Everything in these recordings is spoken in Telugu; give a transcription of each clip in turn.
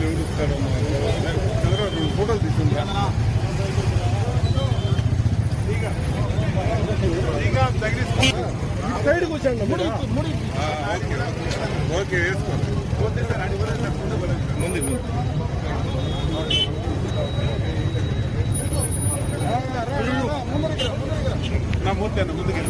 ఫోటోలు ఎవరు ఇస్తారమ్మా చంద్రబాబు రెండు ఫోటోలు తీసుకుంటా సైడ్ కూర్చోండి ఓకే వేసుకోండి. ముందు ముందు. నా మూర్తి అన్న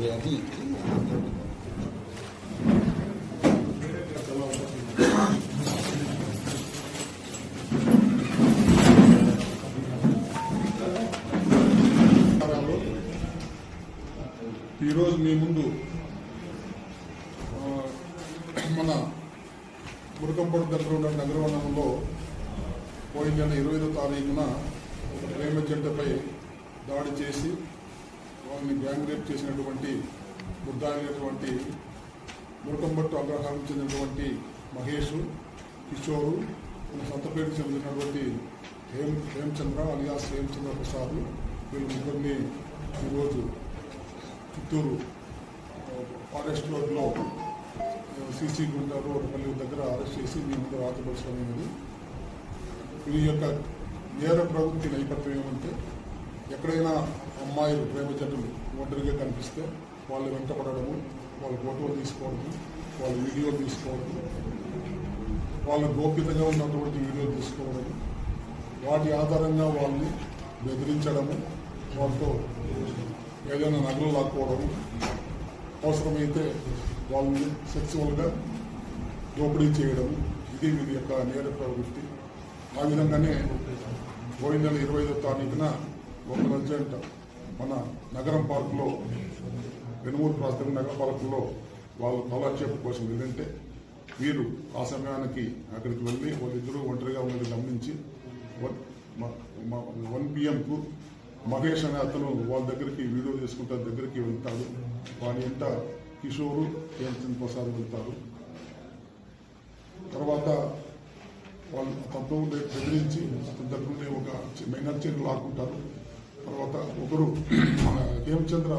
ముందుకు ఈరోజు మీ ముందు మన మురకంపడు దగ్గర ఉన్న నగరవనంలో పోయిన ఇరవై ఐదో తారీఖున ఒక ప్రేమ జంటపై దాడి చేసి వాళ్ళని గ్యాంగ్ రేప్ చేసినటువంటి ముద్దాయినటువంటి మురకంబట్టు అగ్రహారం చెందినటువంటి మహేష్ కిషోరు మన చెందినటువంటి హేమ్ హేమచంద్ర అలియాస్ హేమచంద్ర ప్రసాద్ వీళ్ళు ముగ్గురిని ఈరోజు చిత్తూరు ఫారెస్ట్ రోడ్లో సీసీ గుండా రోడ్ పల్లి దగ్గర అరెస్ట్ చేసి మీ ముందు రాజపరచడమైనది ఈ యొక్క నేర ప్రవృత్తి నేపథ్యం ఏమంటే ఎక్కడైనా అమ్మాయిలు ప్రేమ జంటలు ఒంటరిగా కనిపిస్తే వాళ్ళు వెంటపడము వాళ్ళ ఫోటోలు తీసుకోవడం వాళ్ళ వీడియోలు తీసుకోవడం వాళ్ళ గోప్యతగా ఉన్నటువంటి వీడియోలు తీసుకోవడం వాటి ఆధారంగా వాళ్ళని బెదిరించడము వాళ్ళతో ఏదైనా నగలు లాక్కోవడము అవసరమైతే వాళ్ళని సెక్సువల్గా దోపిడీ చేయడం ఇది వీరి యొక్క నేర ప్రవృత్తి. ఆ విధంగానే పోయిన నెల ఇరవై ఐదో తారీఖున ఒక అర్జెంట్ మన నగరం పార్కులో వెనుమూరు క్రాస్ నగర పార్కులో వాళ్ళు కాలక్షేపం కోసం ఏంటంటే వీరు ఆ సమయానికి అక్కడికి వెళ్ళి వాళ్ళిద్దరూ ఒంటరిగా ఉన్నది గమనించి వన్- వన్ పిఎంకు మహేష్ అనే అతను వాళ్ళ దగ్గరికి వీడియో తీసుకుంటా దగ్గరికి వెళ్తాడు. వాని వెంట కిషోరు హేమచంద్ ప్రసాద్ వెళ్తారు. తర్వాత వాళ్ళు అతనితో బెదిరించి అతని దగ్గర ఒక మైనర్ చైన్ లాక్కుంటారు. తర్వాత ఒకరు మన హేమచంద్ర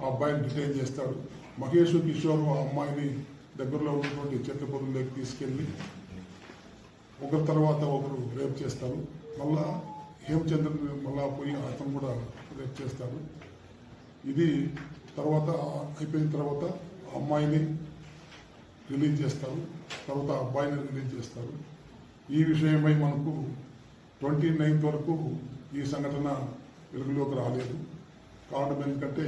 ఆ అబ్బాయిని డిటైన్ చేస్తాడు. మహేష్ కిషోర్ ఆ అమ్మాయిని దగ్గరలో ఉన్నటువంటి చెట్ల పొరుల్లోకి తీసుకెళ్ళి ఒకరి తర్వాత ఒకరు రేప్ చేస్తారు. మళ్ళా హేమచంద్రని మళ్ళా పోయి అతను కూడా రేప్ చేస్తారు ఇది తర్వాత అయిపోయిన తర్వాత అమ్మాయిని రిలీజ్ చేస్తారు. తర్వాత అబ్బాయిని రిలీజ్ చేస్తారు. ఈ విషయమై మనకు ట్వంటీ నైన్త్ వరకు ఈ సంఘటన వెలుగులోకి రాలేదు. కారణం ఎందుకంటే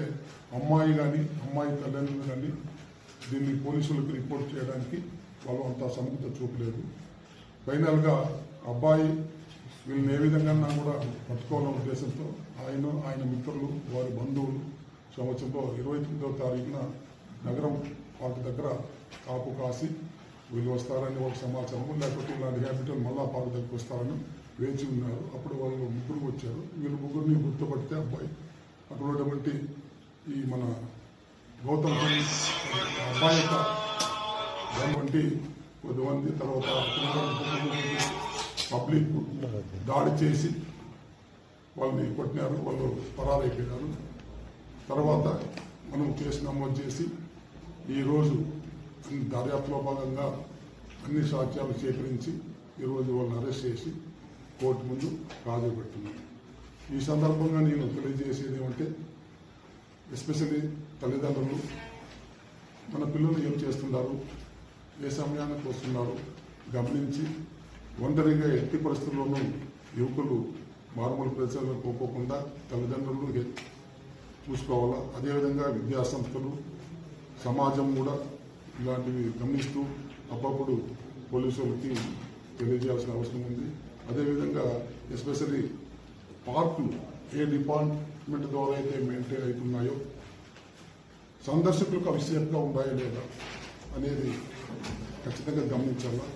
అమ్మాయి కానీ అమ్మాయి తల్లిదండ్రులు కానీ దీన్ని పోలీసులకు రిపోర్ట్ చేయడానికి వాళ్ళు అంత సముఖత చూపలేదు ఫైనల్గా అబ్బాయి వీళ్ళని ఏ విధంగా కూడా పట్టుకోవాలనే ఉద్దేశంతో ఆయన ఆయన మిత్రులు వారి బంధువులు సంవత్సరంలో ఇరవై తొమ్మిదవ తారీఖున నగరం పార్క్ దగ్గర కాపు కాసి వీళ్ళు వస్తారని ఒక సమాచారం లేకపోతే ఇలాంటి హ్యాబిటల్ మళ్ళా పార్క్ దగ్గరకు వస్తారని వేచి ఉన్నారు అప్పుడు వాళ్ళు ముగ్గురు వచ్చారు. వీళ్ళు ముగ్గురిని గుర్తుపడితే అబ్బాయి అక్కడ ఉన్నటువంటి ఈ మన గౌతమ్ అబ్బాయి యొక్క వంటి కొద్దిమంది తర్వాత పబ్లిక్ దాడి చేసి వాళ్ళని కొట్టినారు. వాళ్ళు పరారైపోయినారు తర్వాత మనం కేసు నమోదు చేసి ఈరోజు దర్యాప్తులో భాగంగా అన్ని సాక్ష్యాలు సేకరించి ఈరోజు వాళ్ళని అరెస్ట్ చేసి కోర్టు ముందు హాజరుపెట్టున్నాం ఈ సందర్భంగా నేను తెలియజేసేది ఏమంటే ఎస్పెషల్లీ తల్లిదండ్రులు మన పిల్లలు ఏం చేస్తున్నారు ఏ సమయానికి వస్తున్నారు గమనించి ఒంటరిగా ఎట్టి పరిస్థితుల్లోనూ యువకులు మారుమూల ప్రదేశాలకు పోకోకుండా తల్లిదండ్రులు చూసుకోవాలా? అదేవిధంగా విద్యా సంస్థలు సమాజం కూడా ఇలాంటివి గమనిస్తూ అప్పుడప్పుడు పోలీసు వాళ్ళకి తెలియజేయాల్సిన అవసరం ఉంది. అదేవిధంగా ఎస్పెషలీ పార్కులు ఏ డిపార్ట్మెంట్ ద్వారా అయితే మెయింటైన్ అవుతున్నాయో సందర్శకులకు అవి సేఫ్గా ఉన్నాయా లేదా అనేది ఖచ్చితంగా గమనించాలా.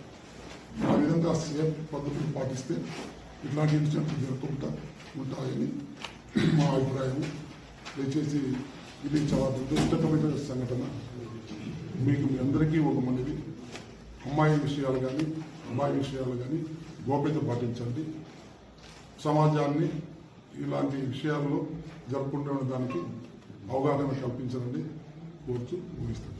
ఆ విధంగా సేఫ్ పద్ధతులు పాటిస్తే ఇట్లాంటి ఇన్సిడెంట్లు జరగకుండా ఉంటాయని మా అభిప్రాయం దయచేసి ఇది చాలా దురదృష్టకమైన సంఘటన. మీకు మీ అందరికీ ఒక మనవి. అమ్మాయి విషయాలు కానీ అమ్మాయి విషయాలు కానీ గోప్యత పాటించండి. సమాజాన్ని ఇలాంటి విషయాల్లో జరుపుకుంటున్న దానికి అవగాహన కల్పించాలని కోరుతూ ముగిస్తాను